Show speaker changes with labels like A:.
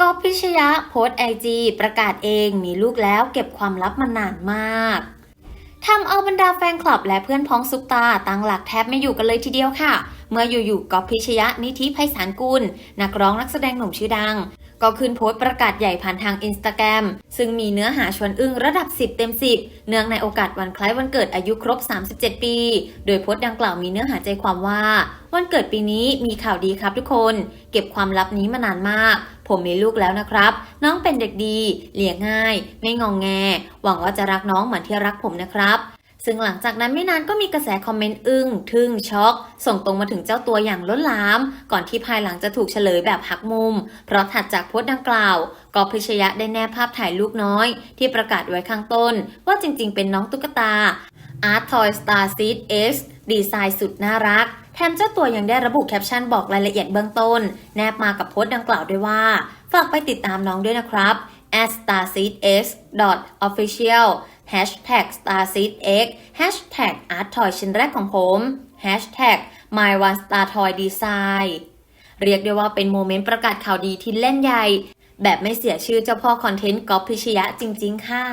A: ก็พิชยะโพสไอจีประกาศเองมีลูกแล้วเก็บความลับมานานมากทำเอาบรรดาแฟนคลับและเพื่อนพ้องซุปตาตั้งหลักแทบไม่อยู่กันเลยทีเดียวค่ะ เมื่ออยู่ๆก็พิชยะนิธิไพศาลกุลนักร้องนักแสดงหนุ่มชื่อดัง ก็ขึ้นโพสต์ประกาศใหญ่ผ่านทางอินสตาแกรมซึ่งมีเนื้อหาชวนอึ้งระดับ 10 เต็ม 10 เนื่องในโอกาสวันคล้ายวันเกิดอายุครบ 37 ปี โดยโพสต์ดังกล่าวมีเนื้อหาใจความว่า วันเกิดปีนี้มีข่าวดีครับทุกคน เก็บความลับนี้มานานมาก ผมมีลูกแล้วนะครับ น้องเป็นเด็กดีเลี้ยงง่าย ไม่งองแง หวังว่าจะรักน้องเหมือนที่รักผมนะครับ ซึ่งหลังจากนั้นไม่นานก็มีกระแสคอมเมนต์อึ้งทึ่งช็อก ส่งตรงมาถึงเจ้าตัวอย่างล้นหลาม ก่อนที่ภายหลังจะถูกเฉลยแบบหักมุม เพราะถัดจากโพสต์ดังกล่าวกอพิชยะได้แนบภาพถ่ายลูกน้อย ที่ประกาศไว้ข้างต้น ว่าจริงๆ เป็นน้องตุ๊กตา Art Toy Star Seed X ดีไซน์สุดน่ารักแถมเจ้าตัวยังได้ระบุแคปชั่นบอกรายละเอียดเบื้องต้น แนบมากับโพสต์ดังกล่าวด้วยว่า ฝากไปติดตามน้องด้วยนะครับ at starseedx official hashtag starseedx hashtag art toy ชิ้นแรกของผม hashtag my one star toy design เรียกได้ว่าเป็นโมเมนต์ประกาศข่าวดีที่เล่นใหญ่ แบบไม่เสียชื่อเจ้าพ่อคอนเทนต์ก๊อฟพิชยะจริง ๆ ค่ะ